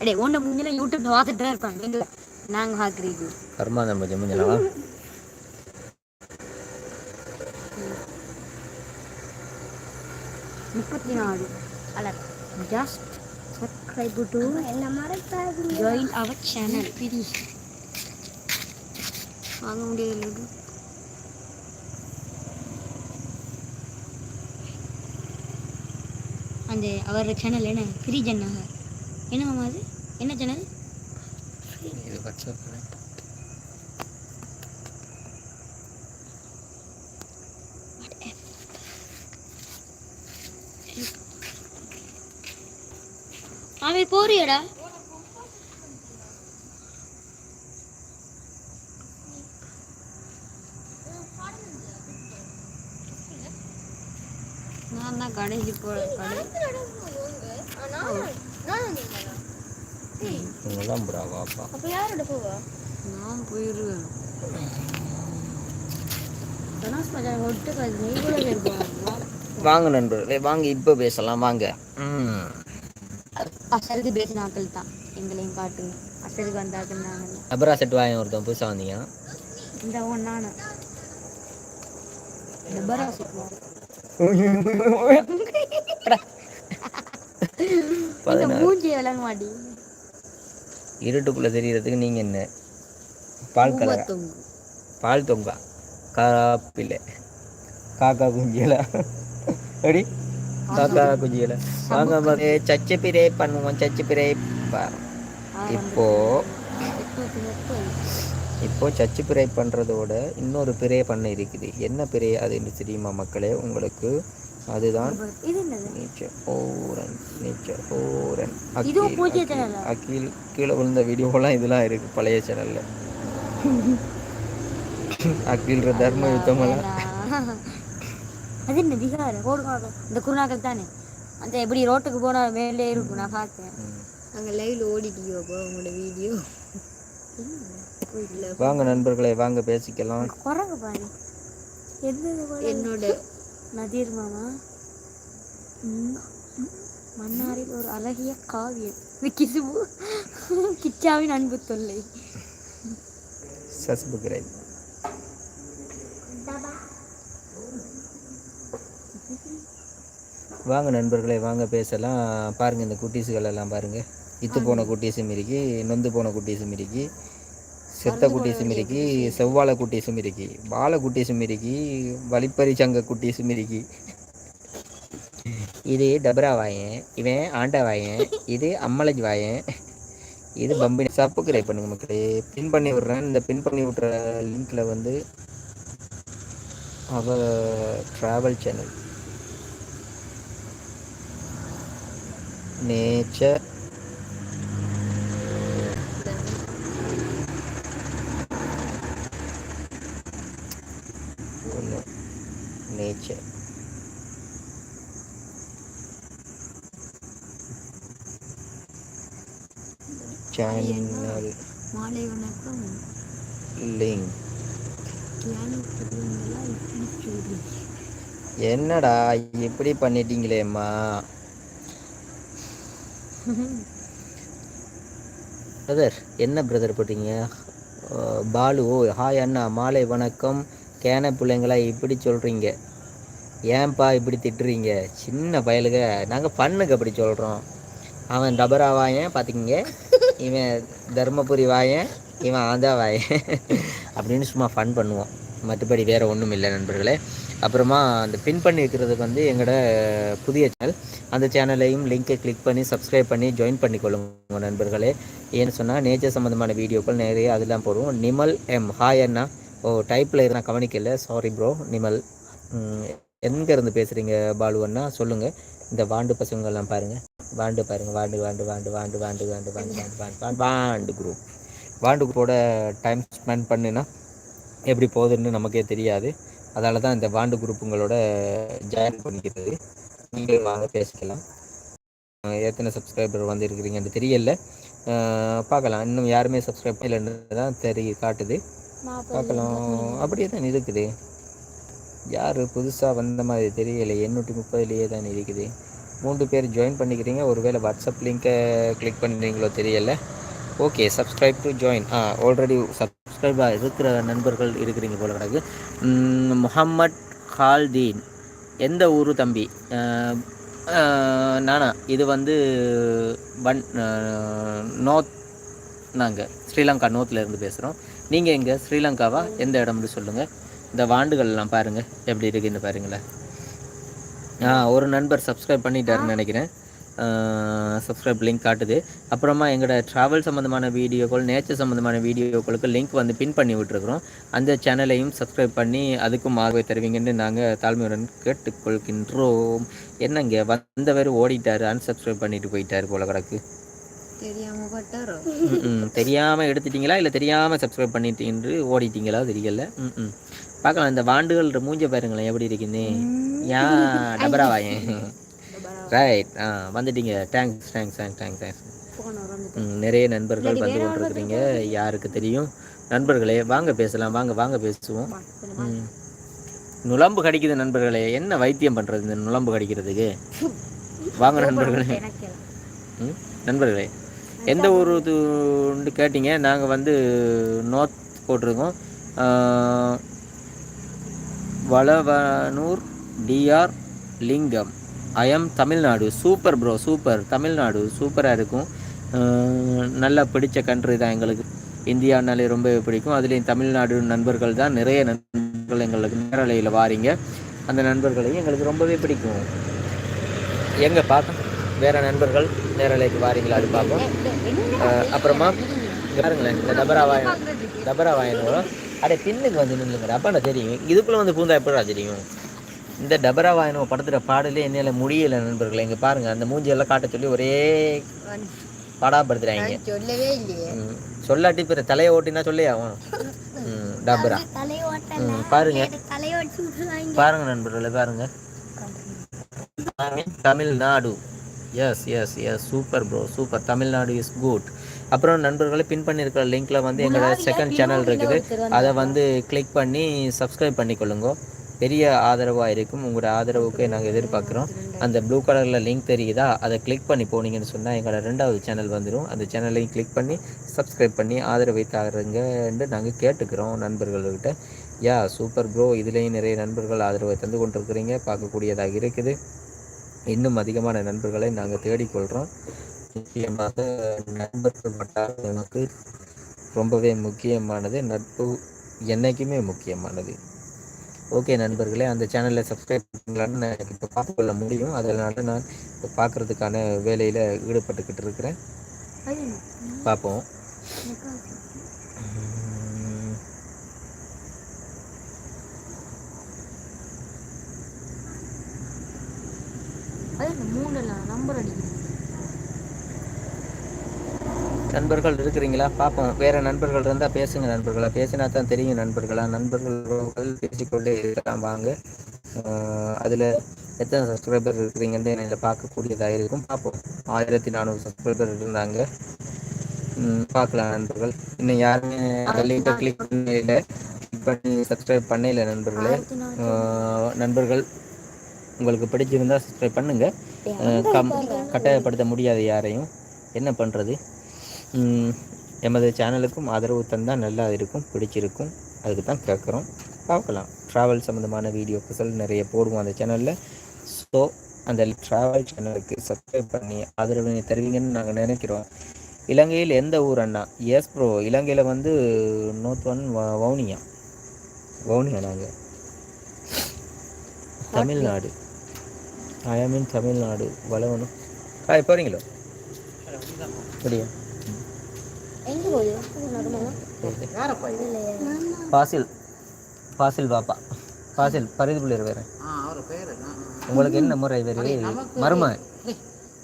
அடே உன்னை முன்னெல்லாம் யூடியூப்ல பார்த்துட்டு தான் இருப்பாங்க. எங்களை நாங்க பார்க்குறீங்க? கர்மாந்தம் கொஞ்சம் முடிஞ்சலவா முப்பத்தி நாலு அலர் ஜஸ்ட் சப்ஸ்கிரைப் டு என்ன மறக்காதீங்க. ஜாயின் அவர் சேனல் ப்ளீஸ் வாங்க முடியல அந்த அவர் சேனல் என்ன? ஃப்ரீ ஜன்னாங்க என்ன மாமா அது? என்ன சேனல் இது வாட்ஸ்அப் அவன் போறியடா. நான் தான் கடைக்கு போற கடை இவங்கெல்லாம் விடாவா அப்பா. அப்போ யாரோட போவா? நான் போயிடுவேன் வாங்க நண்பர்களே வாங்க இப்போ பேசலாம் வாங்க. அசலுக்கு பேசின ஆக்கள் தான் எங்களையும் காட்டு. அசலுக்கு வந்தாக்கள் நாங்கள். அபரா செட் வாங்கி ஒருத்தன் புதுசாக வந்தீங்க இந்த ஒன்னான அபரா செட் பதினாறு. இருட்டுக்குள்ளே தெரியறதுக்கு நீங்கள் என்ன? பால் கலரா? பால் தொங்கா? காப்பில்லை காக்கா குஞ்சியல? அடி காக்கா குஞ்சியல? வாங்க மகே சச்சு பிரே பண்ணுவோம் சச்சு பிரே இப்போ இப்போ சச்சு பிரே பண்ணுறதோட இன்னொரு பிரே பண்ண இருக்குது. என்ன பிரே? அதுன்னு தெரியுமா மக்களே? உங்களுக்கு அதுதான் இது என்னது? நீச்சர் ஓரன் நீச்சர் ஓரன். அகில்? அகில் கீழே விழுந்த வீடியோலாம் இதெல்லாம் இருக்கு பழைய சேனல்ல அகில்ற தர்ம யுத்தமெல்லாம். அது என்ன விகார கோடுகாகம் இந்த குருநாகல் தானே? அந்த எப்படி ரோட்டுக்கு போனா மேலே இருக்கும் நான் பார்த்தேன். அங்கே லைவ்ல ஓடிட்டியோ அப்போ உங்களோட வீடியோ? வாங்க நண்பர்களே வாங்க பேசிக்கலாம். குரங்கு பாரு. என்னோட நதீர் மாமா. மன்னாரில் ஒரு அழகிய காவியம். கிசுபு கிச்சாவின் அன்பு தொல்லை. சஸ்புக்ரைப் வாங்க நண்பர்களே வாங்க பேசலாம். பாருங்க இந்த குட்டீஸுகள் எல்லாம் பாருங்க. இத்து போன குட்டீஸும் இருக்கு நொந்து போன குட்டீஸும் இருக்கு. செத்த குட்டீஸும் இருக்கு செவ்வாழை குட்டீஸும் இருக்கு வாழை குட்டீஸும் இருக்கு வழிப்பறி சங்க குட்டீஸும் இருக்கு இது டபரா வாயன் இவன் ஆண்டா வாயன் இது அம்மலஜ் வாயன் இது பம்பினி சப்ஸ்கிரைப் பண்ணுங்க மக்களே. பின் பண்ணி விடுறேன். இந்த பின் பண்ணி விட்ற லிங்க்ல வந்து அவ ட்ராவல் சேனல் நேச்சர் சேனல் மாலை வணக்கம். லிங்க் என்னடா இப்படி பண்ணிட்டீங்களேம்மா? பிரதர் என்ன பிரதர் போட்டீங்க? பாலு ஓ ஹாய் அண்ணா மாலை வணக்கம். கேன பிள்ளைங்களா இப்படி சொல்கிறீங்க ஏன்பா இப்படி திட்டுறீங்க? சின்ன பயலுக நாங்கள் பண்ணுக்கு அப்படி சொல்கிறோம் அவன் டபரா வாயன் பார்த்துக்கிங்க இவன் தர்மபுரி வாயன் இவன் ஆந்தா வாயன். அப்படின்னு சும்மா ஃபன் பண்ணுவோம். மற்றபடி வேறு ஒன்றும் இல்லை நண்பர்களே. அப்புறமா அந்த பின் பண்ணி வந்து எங்களோட புதிய சேனல் அந்த சேனலையும் லிங்கை கிளிக் பண்ணி சப்ஸ்கிரைப் பண்ணி ஜாயின் பண்ணிக்கொள்ளுங்க நண்பர்களே. ஏன்னு சொன்னால் நேச்சர் சம்மந்தமான வீடியோக்கள் நிறைய அதெல்லாம் போடுவோம். நிமல் எம் ஹாய் அண்ணா. ஓ டைப்பில் இருந்தால் கவனிக்கல. Sorry bro Nimal. எங்கேருந்து பேசுகிறீங்க பாலு அண்ணா? சொல்லுங்கள் இந்த வாண்டு பசங்கள்லாம் பாருங்கள் வாண்டு பாருங்கள் வாண்டு வாண்டு வாண்டு வாண்டு வாண்டு வாண்டு வாண்டு வாண்டு வாண்டு வாண்டு குரூப் வாண்டு குரூப்போட டைம் ஸ்பெண்ட் பண்ணுனா எப்படி போகுதுன்னு நமக்கே தெரியாது அதால தான் இந்த வாண்டு குரூப்புங்களோட ஜாயின் பண்ணிக்கிறது நீங்களும் வாங்க பேசிக்கலாம் எத்தனை சப்ஸ்கிரைபர் வந்திருக்கிறீங்கன்னு தெரியல பார்க்கலாம் இன்னும் யாருமே சப்ஸ்கிரைப் பண்ணலன்னு தான் தெரிய காட்டுது பார்க்கலாம் அப்படியே தான் இருக்குது யார் புதுசாக வந்த மாதிரி தெரியலை எண்ணூற்றி முப்பதுலேயே தான் இருக்குது. மூன்று பேர் ஜாயின் பண்ணிக்கிறீங்க. ஒருவேளை வாட்ஸ்அப் லிங்க்கை கிளிக் பண்ணுறீங்களோ தெரியலை. ஓகே சப்ஸ்கிரைப் டு ஜாயின் ஆ ஆல்ரெடி சப்ஸ்கிரைபாக இருக்கிற நண்பர்கள் இருக்கிறீங்க போல கிடக்கு. முஹம்மட் ஹால்தீன் எந்த ஊர் தம்பி? நானா? இது வந்து வன் நோர்த் நாங்கள் ஸ்ரீலங்கா நோத்தில் இருந்து பேசுகிறோம் நீங்கள் எங்கே? ஸ்ரீலங்காவா? எந்த இடம்னு சொல்லுங்கள் இந்த வாண்டுகள்லாம் பாருங்கள் எப்படி இருக்குன்னு பாருங்களேன் ஆ ஒரு நண்பர் சப்ஸ்கிரைப் பண்ணிட்டாருன்னு நினைக்கிறேன். சப்ஸ்கிரைப் லிங்க் காட்டுது. அப்புறமா எங்களோட ட்ராவல் சம்மந்தமான வீடியோக்கள் நேச்சர் சம்மந்தமான வீடியோக்களுக்கு லிங்க் வந்து பின் பண்ணி விட்டுருக்குறோம். அந்த சேனலையும் சப்ஸ்கிரைப் பண்ணி அதுக்கும் ஆர்வை தருவீங்கன்னு நாங்கள் தாழ்மையுடன் கேட்டுக்கொள்கின்றோம். என்னங்க வந்தவர் ஓடிட்டாரு அன்சப்ஸ்கிரைப் பண்ணிட்டு போயிட்டாரு போல கிடக்கு. தெரியாம எடுத்துட்டீங்களா? இல்லை தெரியாமல் சப்ஸ்கிரைப் பண்ணிட்டீங்கன்னு ஓடிட்டீங்களா? தெரியல. ம் ம் பார்க்கலாம் இந்த வாண்டுகள் மூஞ்ச பாருங்களேன் எப்படி இருக்குன்னு. யா டபரா வாயேன் ரைட் ஆ வந்துட்டீங்க. Thanks thanks thanks thanks thanks நிறைய நண்பர்கள் வந்து கொண்டிருக்கிறீங்க யாருக்கு தெரியும்? நண்பர்களே வாங்க பேசலாம். வாங்க வாங்க பேசுவோம். ம். நுளம்பு கடிக்குது நண்பர்களே. என்ன வைத்தியம் பண்ணுறது இந்த நுளம்பு கடிக்கிறதுக்கு? வாங்க நண்பர்களே. நண்பர்களே எந்த ஊர் கேட்டீங்க. நாங்கள் வந்து நோர்த் போட்டிருக்கோம். Valavanur TR Lingam. I'm Tamil Nadu. Super bro super Tamil Nadu சூப்பராக இருக்கும். நல்லா பிடிச்ச கண்ட்ரி தான் எங்களுக்கு. இந்தியானாலே ரொம்ப பிடிக்கும். அதுலேயும் தமிழ்நாடு நண்பர்கள் தான். நிறைய நண்பர்கள் எங்களுக்கு நேரலையில் வாரீங்க. அந்த நண்பர்களையும் எங்களுக்கு ரொம்பவே பிடிக்கும். எங்கே பார்க்க? வேறு நண்பர்கள் நேரலைக்கு வாரீங்களா? அது பார்ப்போம். அப்புறமா பாருங்களேன். இந்த டபரா வாயன் டபரா வாயனோட அடே பின்னுக்கு வந்து நில்லுங்க அப்பா தெரியும். இதுக்குள்ளே வந்து பூந்தா எப்படா தெரியும்? இந்த டபரா வாயனோ படத்துல பாடலே என்னால முடியல நண்பர்களே. இங்க பாருங்க அந்த மூஞ்சியெல்லாம் காட்ட சொல்லி ஒரே பாடாப்படுத்துறாங்க. சொல்லவே இல்லையே. சொல்லாட்டி பிற தலையை ஓட்டினா சொல்லி ஆகும். டபரா. பாருங்க. பாருங்க நண்பர்களே பாருங்க. Tamil Nadu yes yes yes super bro super Tamil Nadu is good அப்புறம் நண்பர்களை பின் பண்ணியிருக்கிற லிங்க்ல வந்து எங்களோட செகண்ட் சேனல் இருக்குது. அதை வந்து கிளிக் பண்ணி சப்ஸ்கிரைப் பண்ணிக்கொள்ளுங்க. பெரிய ஆதரவாக இருக்கும். உங்களோட ஆதரவுக்கு நாங்கள் எதிர்பார்க்குறோம். அந்த ப்ளூ கலரில் லிங்க் தெரியுதா? அதை கிளிக் பண்ணி போனீங்கன்னு சொன்னால் எங்களோட ரெண்டாவது சேனல் வந்துடும் அந்த சேனலையும் கிளிக் பண்ணி சப்ஸ்கிரைப் பண்ணி ஆதரவை தாருங்கன்னு நாங்கள் கேட்டுக்கிறோம் நண்பர்கள்கிட்ட. யா சூப்பர் ப்ரோ இதுலேயும் நிறைய நண்பர்கள் ஆதரவை தந்து கொண்டிருக்கிறீங்க. பார்க்கக்கூடியதாக இருக்குது. இன்னும் அதிகமான நண்பர்களை நாங்கள் தேடிக்கொள்கிறோம் முக்கியமாக நண்பர்கள் மட்டும் எனக்கு ரொம்பவே முக்கியமானது நட்பு என்றைக்குமே முக்கியமானது. ஓகே நண்பர்களே அந்த சேனலை சப்ஸ்கிரைப் பண்ணலான்னு நான் எனக்கு இப்போ பார்த்துக்கொள்ள முடியும். அதனால நான் இப்போ பார்க்குறதுக்கான வேலையில் ஈடுபட்டுக்கிட்டு இருக்கிறேன். பார்ப்போம். மூணுல நம்பர் அடிக்கணும் நண்பர்கள் இருக்கிறீங்களா? பார்ப்போம். வேற நண்பர்கள் இருந்தால் பேசுங்க நண்பர்களா. பேசினா தான் தெரியும் நண்பர்களா. நண்பர்கள் பேசிக்கொண்டே இருக்கலாம். வாங்க. அதில் எத்தனை சப்ஸ்கிரைபர் இருக்கிறீங்கன்னு இதில் பார்க்கக்கூடியதாக இருக்கும். பார்ப்போம். ஆயிரத்தி நானூறு சப்ஸ்கிரைபர் இருந்தாங்க. பார்க்கலாம் நண்பர்கள். இன்னும் யாருமே லிங்கை கிளிக் பண்ணல கிளிக் பண்ணி சப்ஸ்கிரைப் பண்ணல நண்பர்களே. நண்பர்கள் உங்களுக்கு பிடிச்சிருந்தா சப்ஸ்கிரைப் பண்ணுங்க. ஆஹ், கம் கட்டாயப்படுத்த முடியாது யாரையும். என்ன பண்ணுறது எமது சேனலுக்கும் ஆதரவு தந்தால் நல்லா இருக்கும் பிடிச்சிருக்கும். அதுக்கு தான் கேட்குறோம். பார்க்கலாம். ட்ராவல் சம்மந்தமான வீடியோக்கள் நிறைய போடுவோம் அந்த சேனலில் ஸோ அந்த ட்ராவல் சேனலுக்கு சப்ஸ்கிரைப் பண்ணி ஆதரவு தருவீங்கன்னு நாங்கள் நினைக்கிறோம். இலங்கையில் எந்த ஊர் அண்ணா? எஸ் ப்ரோ இலங்கையில் வந்து நோத் ஒன் வவுனியா. வவுனியா நாங்கள் தமிழ்நாடு. ஐ ஆம் இன் தமிழ்நாடு. வளவனும். ஆ போகிறீங்களோ அப்படியா? எங்க போகுது? ஃபாசில் ஃபாசில் பாப்பா. ஃபாசில் பரிது பிள்ளையர் வேறு. உங்களுக்கு என்ன முறை வேறு? மரும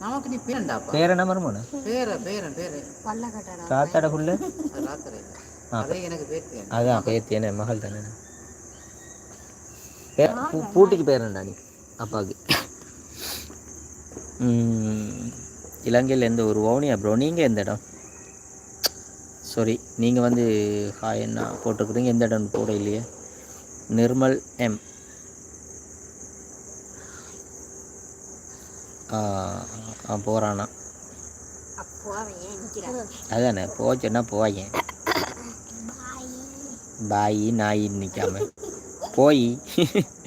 நமக்கு நீ பேரண்டாப்பா பேர் என்ன மருமனு பேர பேரன் பேரு. பல்ல கட்டடா தாத்தாட புள்ள? அது ராத்திரி. அதே எனக்கு பேர் அதான் பேத்தி என்ன? மகள் தானே? பே- பூ- பூட்டிக்கு பேரண்டா நீ? அப்பாவுக்கு. ம், இலங்கையில் எந்த ஒரு ஓனியா ப்ரோ நீங்கள் எந்த இடம்? சாரி நீங்கள் வந்து ஹாய் என்ன போட்டிருக்குறீங்க? எந்த இடம் போட இல்லையே? நிர்மல் எம் ஆ போகிறானா அதானே போச்சுன்னா போயேன் பாய். நாயின்னு நிற்காம போய்.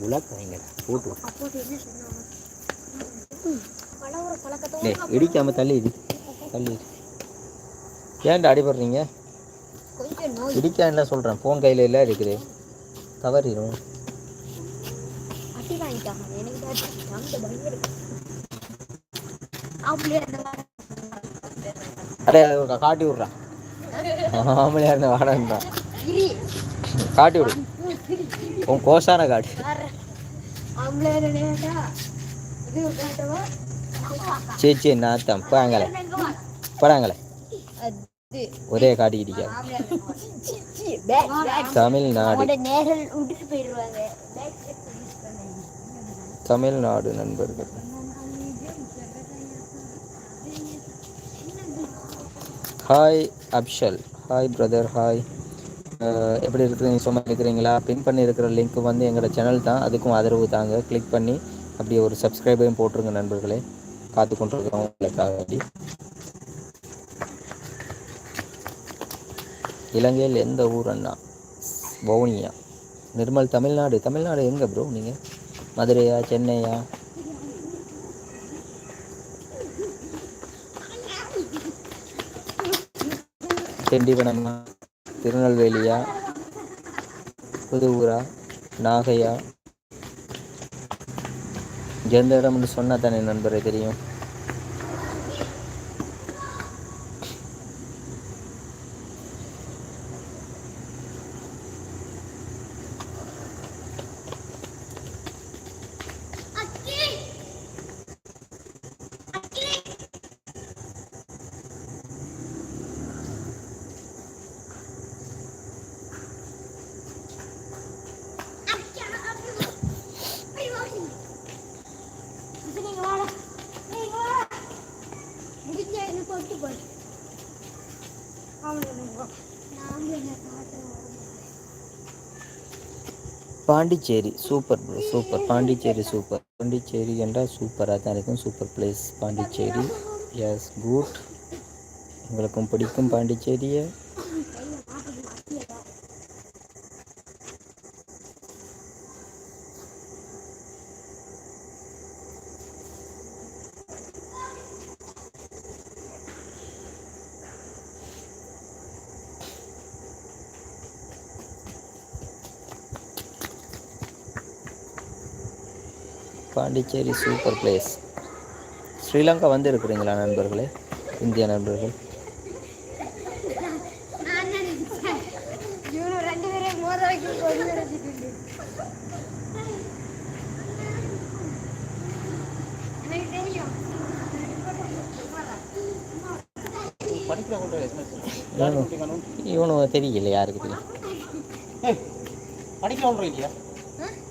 உலக்கங்கடா போட்டு அப்போ என்ன சொன்னாங்க பழகுற பழக்கத்தோட டேய் இடிக்காம தள்ளி இடி. தள்ளி. ஏன்டா அடிபடுறீங்க? இடிக்கான்ல சொல்கிறேன் ஃபோன் கையில் எல்லாம் இருக்குது தவறிடும் அடி காட்டி விட்றான் ஆம்பளையா இருந்த வாடான்றான் காட்டி விடு. உன் கோசான காடு. சரி சரி நாத்தான் போறாங்களே போறாங்களே ஒரே காடி கிடைக்காது தமிழ்நாடு. தமிழ்நாடு நண்பர்கள். Hi Afshal hi brother hi எப்படி இருக்கிறீங்க சும்மா இருக்கிறீங்களா பின் பண்ணியிருக்கிற லிங்க் வந்து எங்களோட சேனல் தான். அதுக்கும் ஆதரவு தாங்க. கிளிக் பண்ணி அப்படி ஒரு சப்ஸ்கிரைபையும் போட்டுருங்க நண்பர்களே. காத்து கொண்டிருக்கிறோம் உங்களுக்காக அப்படி இலங்கையில் எந்த ஊர் அண்ணா? வவுனியா. நிர்மல் தமிழ்நாடு. தமிழ்நாடு எங்கே ப்ரோ நீங்கள் மதுரையா சென்னையா? திண்டிவனமா? திருநெல்வேலியா? புதுவூரா? நாகையா? எந்த இடம்னு சொன்னால் தானே நண்பரை தெரியும் நீங்க வாடா நீங்க வாடா முடிஞ்ச என்ன போட்டு போய் ஆம்பளை நான் என்ன காட்டுறேன் Pondicherry super bro super. Pondicherry super. Pondicherry என்றால் சூப்பராக தான் இருக்கும். Super place Pondicherry. Yes good உங்களுக்கும் பிடிக்கும் பாண்டிச்சேரியை. Pondicherry super place. ஸ்ரீலங்கா வந்து இருக்கிறீங்களா நண்பர்களே? இந்திய நண்பர்கள். நான் நினைச்சேன் இவனு ரெண்டு பேரையும் மோத வைக்க கொண்டு வச்சுட்டு எனக்கு தெரியும் இவனு இவனு தெரியல. யாருக்கு தெரியும் படிக்கிறோம் இல்லையா?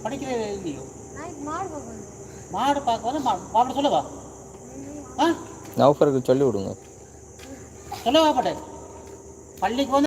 படிக்கிறது இல்லையோ நாளைக்கு மாடு பார்க்க வந்து மாப்பிள்ள சொல்லவா? ஆ? நௌஃபருக்கு சொல்லி விடுங்க சொல்லவா பாட்டேன் பள்ளிக்கு வந்து